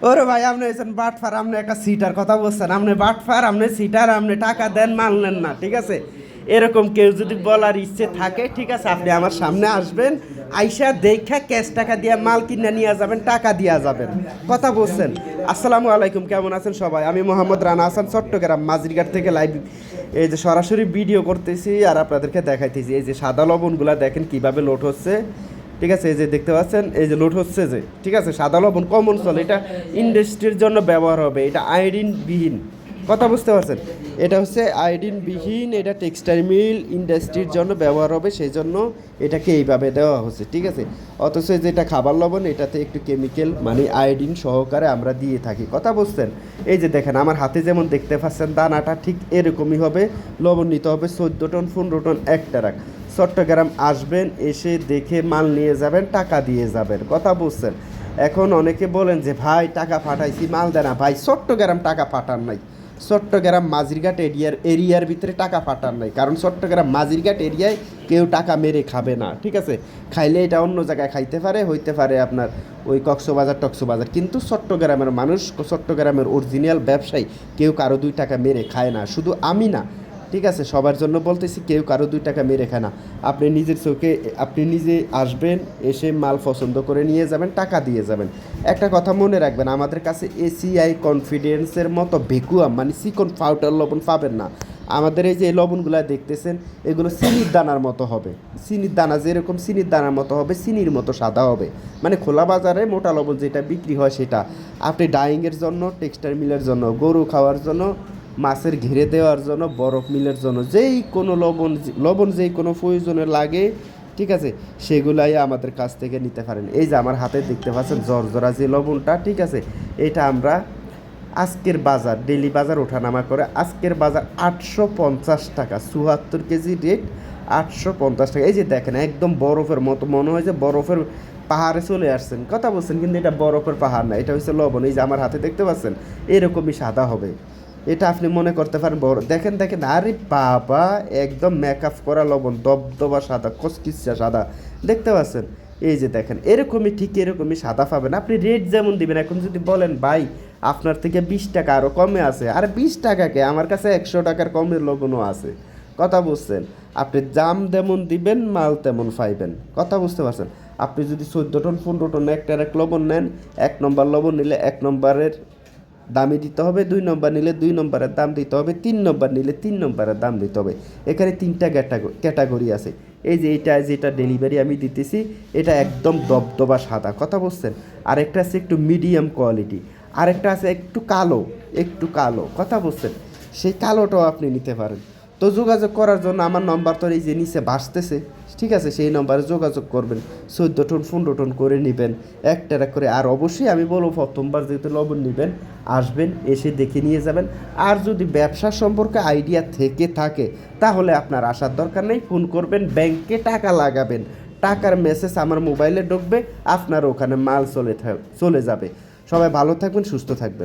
ওরে ভাই, আপনি হয়েছেন বাটফার, আপনি একটা সিটার কথা বলছেন। আপনি বাটফার, আপনি সিটার, আপনি টাকা দেন, মাল নেন না, ঠিক আছে? এরকম কেউ যদি বলার ইচ্ছে থাকে, ঠিক আছে, আপনি আমার সামনে আসবেন, আইসা দেখা ক্যাশ টাকা দিয়ে মাল কিনে নিয়ে যাবেন, টাকা দিয়া যাবেন। কথা বলছেন। আসসালামু আলাইকুম, কেমন আছেন সবাই? আমি মোহাম্মদ রানা হাসান, চট্টগ্রাম, মাঝরিঘাট থেকে লাইভ। এই যে সরাসরি ভিডিও করতেছি আর আপনাদেরকে দেখাইতেছি। এই যে সাদা লবণগুলা দেখেন কীভাবে লোড হচ্ছে। ঠিক আছে, এই যে দেখতে পাচ্ছেন, এই যে লোড হচ্ছে যে, ঠিক আছে, সাদা লবণ কমন চলে এটা ইন্ডাস্ট্রির জন্য ব্যবহার হবে, এটা আয়োডিন বিহীন কথা বুঝতে পারছেন? এটা হচ্ছে আয়োডিন বিহীন এটা টেক্সটাইল মিল ইন্ডাস্ট্রির জন্য ব্যবহার হবে, সেই জন্য এটাকে এইভাবে দেওয়া হচ্ছে, ঠিক আছে? অথচ যেটা খাবার লবণ, এটাতে একটু কেমিক্যাল মানে আয়োডিন সহকারে আমরা দিয়ে থাকি, কথা বুঝছেন? এই যে দেখেন, আমার হাতে যেমন দেখতে পাচ্ছেন, দানাটা ঠিক এরকমই হবে, লবণ নিতে হবে চোদ্দ টন, পনেরো টন এক ট্রাক চট্টগ্রাম আসবেন, এসে দেখে মাল নিয়ে যাবেন, টাকা দিয়ে যাবেন। কথা বুঝছেন? এখন অনেকে বলেন যে, ভাই, টাকা পাঠাইছি, মাল দেনা। ভাই, চট্টগ্রাম টাকা পাঠান নাই। চট্টগ্রাম মাঝিরঘাট এরিয়ার এরিয়ার ভিতরে টাকা পাঠান নাই। কারণ চট্টগ্রাম মাঝিরঘাট এরিয়ায় কেউ টাকা মেরে খাবে না, ঠিক আছে? খাইলে এটা অন্য জায়গায় খাইতে পারে, হইতে পারে আপনার ওই কক্সবাজার, টক্সবাজার। কিন্তু চট্টগ্রামের মানুষ, চট্টগ্রামের অরিজিনাল ব্যবসায়ী কেউ কারও দুই টাকা মেরে খায় না। শুধু আমি না ঠিক আছে, সবার জন্য বলতেছি, কেউ কারও দুই টাকা মেরে খায় না। আপনি নিজের চোখে, আপনি নিজে আসবেন, এসে মাল পছন্দ করে নিয়ে যাবেন, টাকা দিয়ে যাবেন। একটা কথা মনে রাখবেন, আমাদের কাছে এসিআই কনফিডেন্সের মতো ভেকুয়াম মানে চিকন পাউডার লবণ পাবেন না। আমাদের এই যে লবণগুলো দেখতেছেন, এগুলো চিনির দানার মতো হবে। চিনির দানা যেরকম চিনির দানার মতো হবে, চিনির মতো সাদা হবে। মানে খোলা বাজারে মোটা লবণ যেটা বিক্রি হয় সেটা। আপনি ডাইংয়ের জন্য টেক্সটাইল মিলের জন্য, গরু খাওয়ার জন্য মাছের ঘিরে দেওয়ার জন্য, বরফ মিলের জন্য, যেই কোনো লবণ লবণ যেই কোনো প্রয়োজনে লাগে, ঠিক আছে, সেগুলাই আমাদের কাছ থেকে নিতে পারেন। এই যে আমার হাতে দেখতে পাচ্ছেন জর্জরা যে লবণটা, ঠিক আছে, এটা আমরা আজকের বাজার ডেলি বাজার ওঠানামা করে আজকের বাজার আটশো পঞ্চাশ টাকা, চুয়াত্তর কেজি রেট আটশো পঞ্চাশ টাকা। এই যে দেখেন, একদম বরফের মতো মনে হয় যে বরফের পাহাড়ে চলে আসছেন। কথা বলছেন, কিন্তু এটা বরফের পাহাড় না, এটা হচ্ছে লবণ। এই যে আমার হাতে দেখতে পাচ্ছেন, এরকমই সাদা হবে। এটা আপনি মনে করতে পারেন বড়। দেখেন দেখেন, আরে বাবা, একদম মেকআপ করা লবণ, দবদবা সাদা কচকিচা সাদা। দেখতে পাচ্ছেন? এই যে দেখেন, এরকমই, ঠিক এরকমই সাদা পাবেন। আপনি রেট যেমন দিবেন, এখন যদি বলেন, ভাই, আপনার থেকে বিশ টাকা আরও কমে আছে। আর বিশ টাকাকে আমার কাছে একশো টাকার কমের লবণও আছে। কথা বুঝছেন? আপনি দাম যেমন দিবেন, মাল তেমন পাইবেন। কথা বুঝতে পারছেন? আপনি যদি চোদ্দ টন, পনেরো টন একটা এক লবণ নেন, এক নম্বর লবণ নিলে এক নম্বরের দামই দিতে হবে, দুই নম্বর নিলে দুই নম্বরের দাম দিতে হবে, তিন নম্বর নিলে তিন নম্বরের দাম দিতে হবে। এখানে তিনটা ক্যাটাগরি আছে। এই যে এটা যেটা ডেলিভারি আমি দিতেছি, এটা একদম দবদবা সাদা, কথা বলছেন আরেকটা আছে একটু মিডিয়াম কোয়ালিটি আরেকটা আছে একটু কালো একটু কালো, কথা বলছেন সেই কালোটাও আপনি নিতে পারেন। তো যোগাযোগ করার জন্য আমার নম্বর তো এই যে নিচে ভাসতেছে। ঠিক আছে, সেই নম্বরে যোগাযোগ করবেন। চোদ্দ টন পনেরো টন করে নেবেন। এক টাকা করে, আর অবশ্যই আমি বলব, প্রথমবার যেহেতু লবণ নেবেন, আসবেন, এসে দেখে নিয়ে যাবেন। আর যদি ব্যবসা সম্পর্কে আইডিয়া থেকে থাকে, তাহলে আপনার আসার দরকার নেই। ফোন করবেন, ব্যাংকে টাকা লাগাবেন। টাকার মেসেজ আমার মোবাইলে ঢুকবে, আপনার ওখানে মাল চলে চলে যাবে। সবাই ভালো থাকবেন, সুস্থ থাকবেন।